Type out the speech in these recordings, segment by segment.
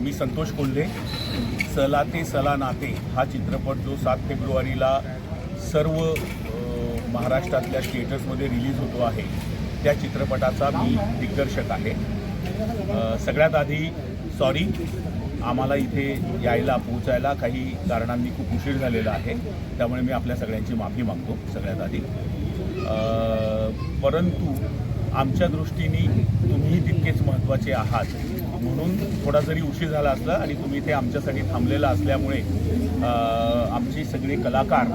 मी संतोष कोल्हे. सला ते सला नाते हा चित्रपट जो सात फेब्रुवारीला सर्व महाराष्ट्रातल्या थिएटर्समध्ये रिलीज होतो आहे त्या चित्रपटाचा मी दिग्दर्शक आहे. सगळ्यात आधी सॉरी आम्हाला इथे यायला पोहोचायला काही कारणांनी खूप उशीर झालेला आहे त्यामुळे मी आपल्या सगळ्यांची माफी मागतो सगळ्यात आधी. परंतु आमच्या दृष्टीने तुम्ही तितकेच महत्त्वाचे आहात. म्हणून थोडा जरी उशीर झाला असला आणि तुम्ही ते आमच्यासाठी थांबलेला असल्यामुळे आमची सगळे कलाकार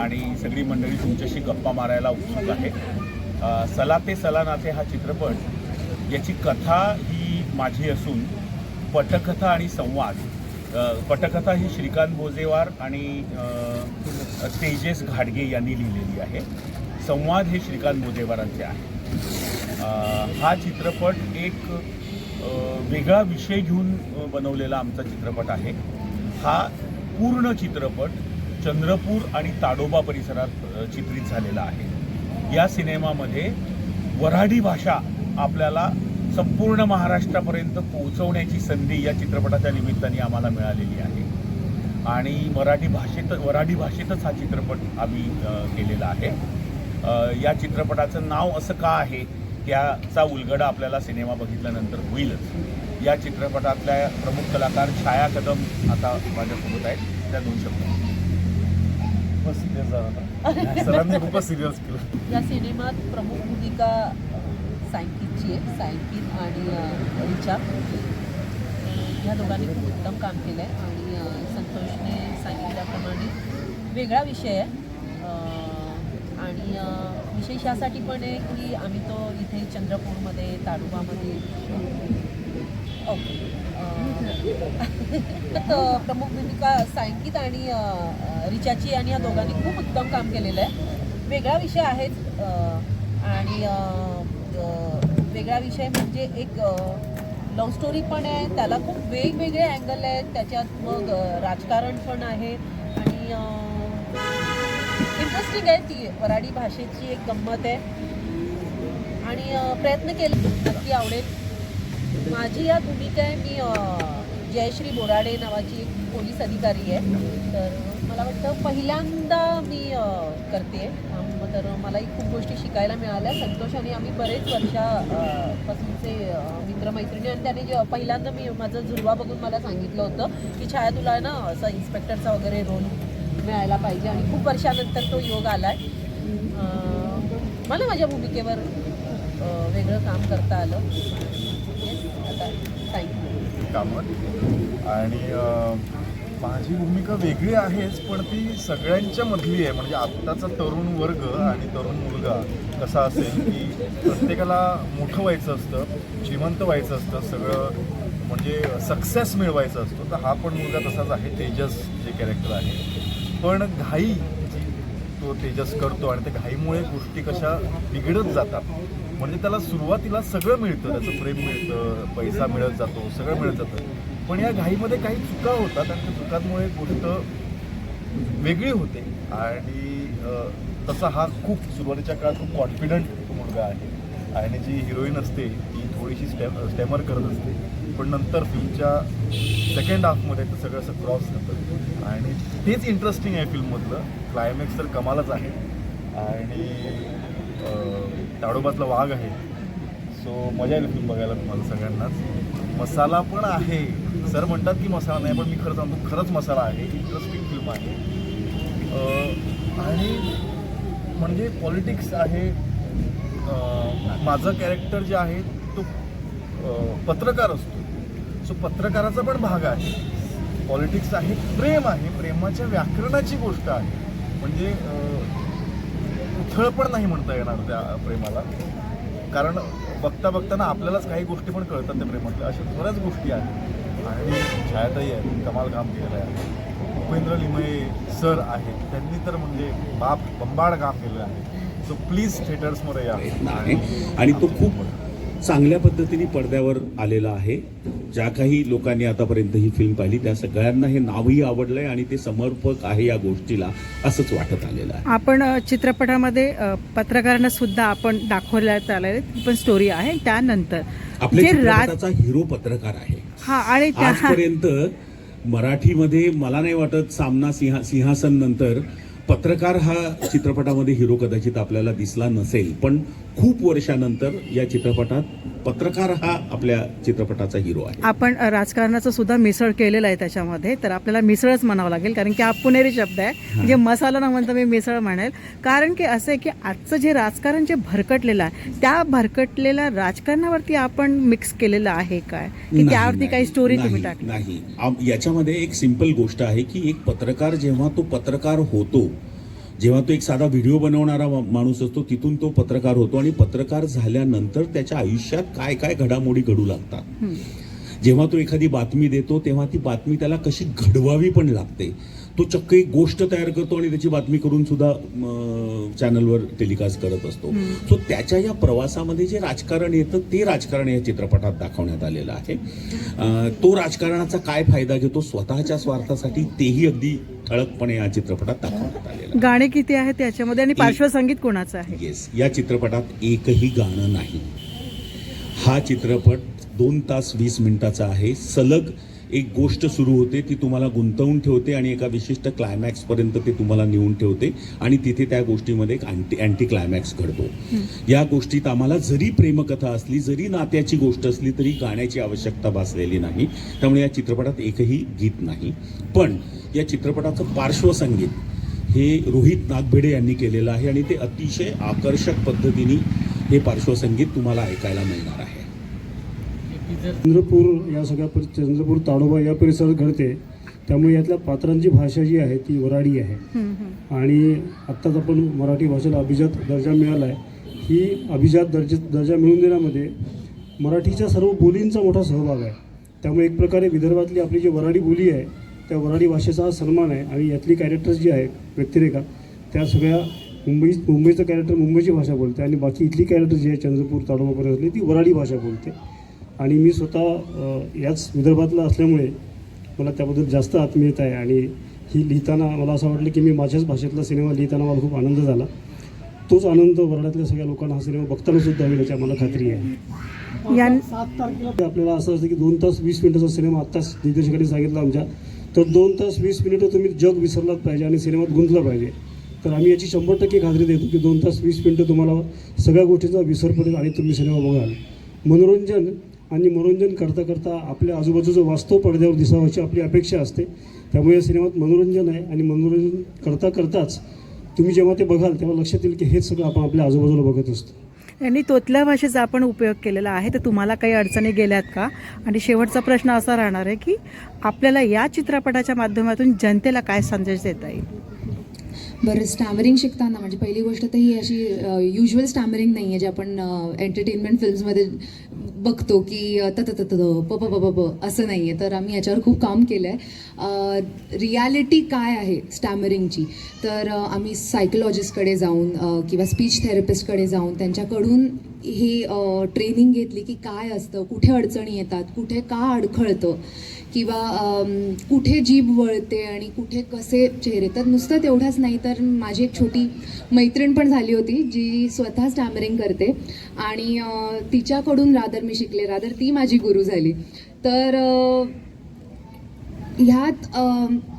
आणि सगळी मंडळी तुमच्याशी गप्पा मारायला उत्सुक आहे सलाते सला ते सला नाते हा चित्रपट याची कथा ही माझी असून पटकथा आणि संवाद पटकथा ही श्रीकांत बोजेवार आणि तेजस तेजेस घाडगे यांनी लिहिलेली आहे. संवाद हे श्रीकांत बोजेवारांचे आहे. हा चित्रपट एक वेगळा विषय घेऊन बनवलेला आमचा चित्रपट आहे. हा पूर्ण चित्रपट चंद्रपूर आणि ताडोबा परिसरात चित्रित झालेला आहे. या सिनेमामध्ये वऱ्हाडी भाषा आपल्याला संपूर्ण महाराष्ट्रापर्यंत पोहोचवण्याची संधी या चित्रपटाच्या निमित्ताने आम्हाला मिळालेली आहे. आणि मराठी भाषेत वऱ्हाडी भाषेतच हा चित्रपट आम्ही केलेला आहे. या चित्रपटाचं नाव असं का आहे? त्याचा उलगडा आपल्याला सिनेमा बघितल्यानंतर होईलच. या चित्रपटातल्या प्रमुख कलाकार छाया कदम आता माझ्यासोबत आहेत. त्या दोन शब्द. खूपच सिरियस झाला सरांनी खूपच सिरियस केलं. या सिनेमात प्रमुख भूमिका सायंकितची आहे. सायंकित आणि रिचा ह्या दोघांनी खूप उत्तम काम केलं आहे आणि संतोषने सांगितल्याप्रमाणे वेगळा विषय आहे. आणि विशेष यासाठी पण आहे की आम्ही तो इथे चंद्रपूरमध्ये ताडोबामध्ये ओके. तर प्रमुख भूमिका सायंकित आणि रिचाची आणि या दोघांनी खूप उत्तम काम केलेलं आहे. वेगळा विषय आहेच आणि वेगळा विषय म्हणजे एक लव्ह स्टोरी पण आहे. त्याला खूप वेगवेगळे अँगल आहेत. त्याच्यात मग राजकारण पण आहे. आणि इंटरेस्टिंग आहे ती. वराडी भाषेची एक गंमत आहे. आणि प्रयत्न केले नक्की आवडेल. माझी या भूमिका आहे मी जयश्री बोराडे नावाची एक पोलीस अधिकारी आहे. तर मला वाटतं पहिल्यांदा मी करते. तर मलाही खूप गोष्टी शिकायला मिळाल्या. संतोष आणि आम्ही बरेच वर्षापासूनचे मित्रमैत्रिणी आणि त्याने जे पहिल्यांदा मी माझं झुलवा बघून मला सांगितलं होतं की छाया तुला ना असं इन्स्पेक्टरचा वगैरे रोल मिळायला पाहिजे आणि खूप वर्षानंतर तो योग आला आहे मला माझ्या भूमिकेवर वेगळं काम करता आलं. Yes, आता थँक्यू कामत. आणि माझी भूमिका वेगळी आहेच पण ती सगळ्यांच्या मधली आहे. म्हणजे आत्ताचा तरुण वर्ग आणि तरुण मुलगा कसा असेल की प्रत्येकाला मोठं व्हायचं असतं जिवंत व्हायचं असतं सगळं म्हणजे सक्सेस मिळवायचं असतो तर हा पण मुलगा तसाच आहे तेजस जे कॅरेक्टर आहे. पण घाई जी तो तेजस करतो आणि त्या घाईमुळे गोष्टी कशा बिघडत जातात. म्हणजे त्याला सुरुवातीला सगळं मिळतं त्याचं प्रेम मिळतं पैसा मिळत जातो सगळं मिळत जातं. पण या घाईमध्ये काही चुका होतात आणि त्या चुकांमुळे गोष्ट वेगळी होते. आणि तसा हा खूप सुरुवातीच्या काळात खूप कॉन्फिडंट मुलगा आहे. आणि जी हिरोईन असते थोडीशी स्टॅम स्टॅमर करत असते. पण नंतर फिल्मच्या सेकंड हाफमध्ये ते सगळं असं क्रॉस करतं आणि तेच इंटरेस्टिंग आहे फिल्ममधलं. क्लायमॅक्स तर कमालच आहे. आणि ताडोबातला वाघ आहे. सो मजा येईल फिल्म बघायला तुम्हाला सगळ्यांनाच. मसाला पण आहे. सर म्हणतात की मसाला नाही पण मी खरं सांगतो खरंच मसाला आहे. इंटरेस्टिंग फिल्म आहे. आणि म्हणजे पॉलिटिक्स आहे. माझं कॅरेक्टर जे आहे तो पत्रकार असतो. सो पत्रकाराचा पण भाग आहे. पॉलिटिक्स आहे प्रेम आहे. प्रेमाच्या व्याकरणाची गोष्ट आहे. म्हणजे उथळ पण नाही म्हणता येणार त्या प्रेमाला. कारण बघता बघताना आपल्यालाच काही गोष्टी पण कळतात त्या प्रेमातल्या. अशा बऱ्याच गोष्टी आहेत. आणि छायाताई आहेत कमाल काम केलेलं आहे. उपेंद्र लिमये सर आहेत. त्यांनी तर म्हणजे बाप बंबाड काम केलं आहे. सो प्लीज थिएटर्समध्ये या. आहे. आणि तो खूप चांगल्या पद्धतीने पडद्यावर आलेला आहे. ज्या काही लोकांनी आतापर्यंत ही फिल्म पाहिली त्या सगळ्यांना हे नावही आवडलंय आणि ते समर्पक आहे या गोष्टीला असंच वाटत आलेलं आहे. आपण चित्रपटामध्ये पत्रकारांना सुद्धा आपण दाखवण्यात आलेले पण स्टोरी आहे. त्यानंतर आपल्या जे राज चित्रपटाचा हिरो पत्रकार आहे. हा आणि त्या आजपर्यंत मराठीमध्ये मला नाही वाटत सामना सिंहा सिंहासन नंतर पत्रकार हा चित्रपटामध्ये हिरो कदाचित आपल्याला दिसला नसेल. पण खूप वर्षानंतर या चित्रपटात पत्रकार हा आपल्या चित्रपटाचा हिरो आहे. आपण राजकारणाचं सुद्धा मिसळ केलेलं आहे त्याच्यामध्ये तर आपल्याला मिसळच म्हणावं लागेल कारण की हा पुणेरी शब्द आहे. म्हणजे मसाला न म्हणता मी मिसळ म्हणेल. कारण की असं आहे की आजचं जे राजकारण जे भरकटलेलं आहे त्या भरकटलेल्या राजकारणावरती आपण मिक्स केलेलं आहे काय? की त्यावरती काही स्टोरी तुम्ही टाकली? नाही. याच्यामध्ये एक सिंपल गोष्ट आहे की एक पत्रकार जेव्हा तो पत्रकार होतो जेव्हा तो एक साधा व्हिडिओ बनवणारा माणूस असतो तिथून तो पत्रकार होतो आणि पत्रकार झाल्यानंतर त्याच्या आयुष्यात काय काय घडामोडी घडू लागतात. जेव्हा तो एखादी बातमी देतो तेव्हा ती बातमी त्याला कशी घडवावी पण लागते तो चक्क एक गोष्ट तयार करतो आणि त्याची बातमी करून सुद्धा चॅनलवर टेलिकास्ट करत असतो. सो त्याच्या या प्रवासामध्ये जे राजकारण येतं ते राजकारण या चित्रपटात दाखवण्यात आलेलं आहे. तो राजकारणाचा काय फायदा घेतो स्वतःच्या स्वार्थासाठी तेही अगदी ठळकपणे या चित्रपटात दाखवण्यात आलेलं आहे. गाणे किती आहेत त्याच्यामध्ये आणि पार्श्वसंगीत कोणाचं आहे? येस या चित्रपटात एकही गाणं नाही. हा चित्रपट दोन तास वीस मिनिटाचा आहे. सलग एक गोष्ट सुरू होते ती तुम्हाला गुंतवून ठेवते आणि एका विशिष्ट क्लायमॅक्सपर्यंत ते तुम्हाला नेऊन ठेवते आणि तिथे त्या गोष्टीमध्ये एक अँटी अँटी क्लायमॅक्स घडतो या गोष्टीत आम्हाला जरी प्रेमकथा असली जरी नात्याची गोष्ट असली तरी गाण्याची आवश्यकता भासलेली नाही. त्यामुळे या चित्रपटात एकही गीत नाही. पण या चित्रपटाचं पार्श्वसंगीत हे रोहित नागभेडे यांनी केलेलं आहे आणि ते अतिशय आकर्षक पद्धतीने हे पार्श्वसंगीत तुम्हाला ऐकायला मिळणार आहे. चंद्रपूर या सगळ्या परि चंद्रपूर ताडोबा या परिसरात घडते. त्यामुळे यातल्या पात्रांची भाषा जी आहे ती वराडी आहे. आणि आत्ताच आपण मराठी भाषेला अभिजात दर्जा मिळाला आहे ही अभिजात दर्जा दर्जा मिळवून देण्यामध्ये मराठीच्या सर्व बोलींचा मोठा सहभाग आहे. त्यामुळे एक प्रकारे विदर्भातली आपली जी वराडी बोली आहे त्या वराडी भाषेचा हा सन्मान आहे आणि यातली कॅरेक्टर्स जी आहे व्यक्तिरेखा त्या सगळ्या मुंबई मुंबईचं कॅरेक्टर मुंबईची भाषा बोलते आणि बाकी इथली कॅरेक्टर जी आहे चंद्रपूर ताडोबा परिसरातली ती वराडी भाषा बोलते. आणि मी स्वतः याच विदर्भातला असल्यामुळे मला त्याबद्दल जास्त आत्मीयता आहे. आणि ही लिहिताना मला असं वाटलं की मी माझ्याच भाषेतला सिनेमा लिहिताना मला खूप आनंद झाला. तोच आनंद वराडातल्या सगळ्या लोकांना हा सिनेमा बघताना सुद्धा होईल याची आम्हाला खात्री आहे. आपल्याला असं असतं की दोन तास वीस मिनिटाचा सिनेमा आत्ताच दिग्दर्शकांनी सांगितलं आमच्या. तर दोन तास वीस मिनिटं तुम्ही जग विसरलाच पाहिजे आणि सिनेमात गुंतलं पाहिजे. तर आम्ही याची शंभर टक्के खात्री देतो की दोन तास वीस मिनिटं तुम्हाला सगळ्या गोष्टींचा विसर पडेल आणि तुम्ही सिनेमा बघाल. मनोरंजन आणि मनोरंजन करता करता आपल्या आजूबाजूचं वास्तव पडद्यावर दिसावं अशी आपली अपेक्षा असते. त्यामुळे या सिनेमात मनोरंजन आहे आणि मनोरंजन करता करताच तुम्ही जेव्हा ते बघाल तेव्हा लक्षात येईल की हेच सगळं आपण आपल्या आजूबाजूला बघत असतो. यांनी तोतल्या भाषेचा आपण उपयोग केलेला आहे. तर तुम्हाला काही अडचणी गेल्यात का? आणि शेवटचा प्रश्न असा राहणार आहे की आपल्याला या चित्रपटाच्या माध्यमातून जनतेला काय संदेश देता येईल? बरं स्टॅमरिंग शिकताना म्हणजे पहिली गोष्ट तर ही अशी युजल स्टॅमरिंग नाही आहे जे आपण एंटरटेनमेंट फिल्म्समध्ये बघतो की त त त प प प प असं नाही आहे तर आम्ही याच्यावर खूप काम केलं आहे रियालिटी काय आहे स्टॅमरिंगची? तर आम्ही सायकोलॉजिस्टकडे जाऊन किंवा स्पीच थेरपिस्टकडे जाऊन त्यांच्याकडून ही ट्रेनिंग घेतली की काय असतं कुठे अडचणी येतात कुठे का अडखळतं किंवा कुठे जीभ वळते आणि कुठे कसे चेहरे. तर नुसतं तेवढंच नाही तर माझी एक छोटी मैत्रीण पण झाली होती जी स्वतः स्टॅमरिंग करते. आणि तिच्याकडून रादर मी शिकले. रादर ती माझी गुरु झाली. तर ह्यात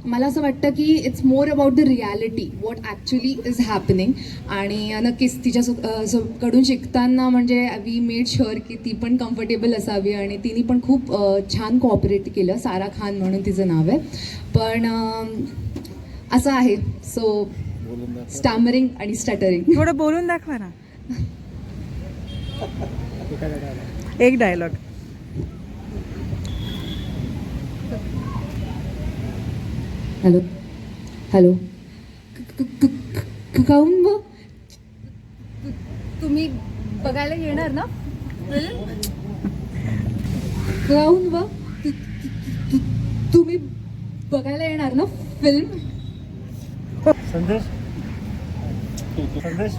मला असं वाटतं की it's more about the reality what actually is happening आणि नक्कीच तिच्या कडून शिकताना म्हणजे वी मेड शुअर की ती पण कम्फर्टेबल असावी आणि तिने पण खूप छान कॉपरेट केलं सारा खान म्हणून तिचं नाव आहे. पण असं आहे. सो स्टॅमरिंग आणि स्टटरिंग थोडं बोलून दाखवा ना. एक डायलॉग हॅलो हॅलो क- क- क- क- काहून व तुम्ही बघायला येणार ना? तु- तु- तुम्ही बघायला येणार ना फिल्म संदेश? संदेश?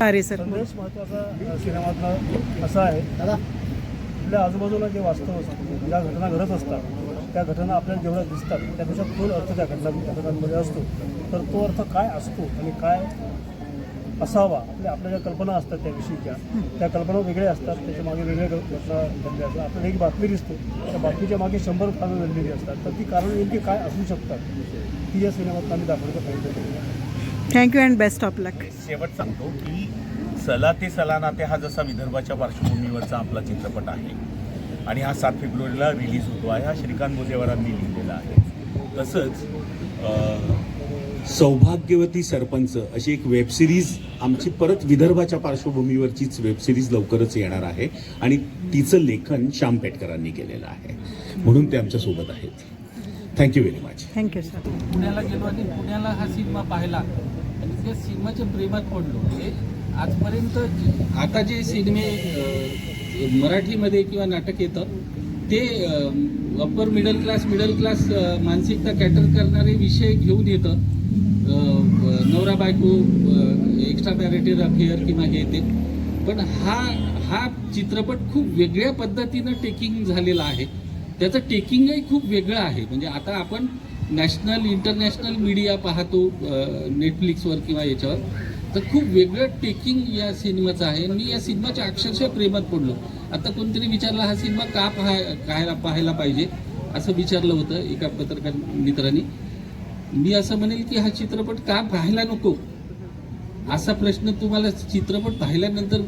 अरे सर. संदेश महत्त्वाचा सिनेमातला असा आहे. आपल्या आजूबाजूला जे वास्तव असतं ज्या घटना घडत असतात त्या घटना आपल्याला जेवढ्या दिसतात त्यापेक्षा खोल अर्थ त्या घटना घटनांमध्ये असतो. तर तो अर्थ काय असतो आणि काय असावा आपल्या आपल्या ज्या कल्पना असतात त्याविषयीच्या त्या कल्पना वेगळ्या असतात त्याच्यामागे वेगळ्या घटना घडल्या असतात. आपल्याला एक बातमी दिसते त्या बातमीच्या मागे शंभर कारणं घडलेली असतात. तर ती कारणं नेमकी काय असू शकतात ती या सिनेमात आम्ही दाखवण्याचा प्रयत्न केला thank you and best of luck शेवट सांगतो की सला ते सलानाते हा जसा विदर्भाच्या पार्श्वभूमीवरचा आपला चित्रपट आहे. आणि हा सात फेब्रुवारीला रिलीज होतो. आहे हा श्रीकांत बोजेवारांनी लिहिलेला आहे. तसंच अ, सौभाग्यवती सरपंच अशी एक वेबसिरीज आमची परत विदर्भाच्या पार्श्वभूमीवरचीच वेबसिरीज लवकरच येणार आहे आणि तिचं लेखन श्याम पेटकरांनी केलेलं आहे. म्हणून ते आमच्यासोबत आहेत. Thank you very much thank you sir पुण्याला गेलो आणि पुण्याला हा सिनेमा पाहिला. आणि त्या सिनेमाच्या प्रेमात पडलो. म्हणजे आजपर्यंत आता जे सिनेमे मराठीमध्ये किंवा नाटक येतं ते upper middle class middle class मानसिकता कॅटर करणारे विषय घेऊन येतं. नवरा बायको एक्स्ट्रा मॅरिटल अफेअर किंवा हे ते. पण हा हा चित्रपट खूप वेगळ्या पद्धतीनं टेकिंग झालेला आहे. त्याचं टेकिंगही खूप वेगळं आहे. म्हणजे आता आपण नॅशनल इंटरनॅशनल मीडिया पाहतो नेटफ्लिक्सवर किंवा याच्यावर. तर खूप वेगळं टेकिंग या सिनेमाचं आहे. मी या सिनेमाच्या अक्षरशः प्रेमात पडलो. आता कोणतरी विचारला हा सिनेमा का पाहाय पाहायला पाहायला पाहिजे? असं विचारलं होतं एका पत्रकार मित्रांनी. मी असं म्हणेल की हा चित्रपट का पाहायला नको? असा प्रश्न तुम्हाला चित्रपट पाहिल्यानंतर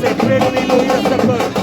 सेपरेट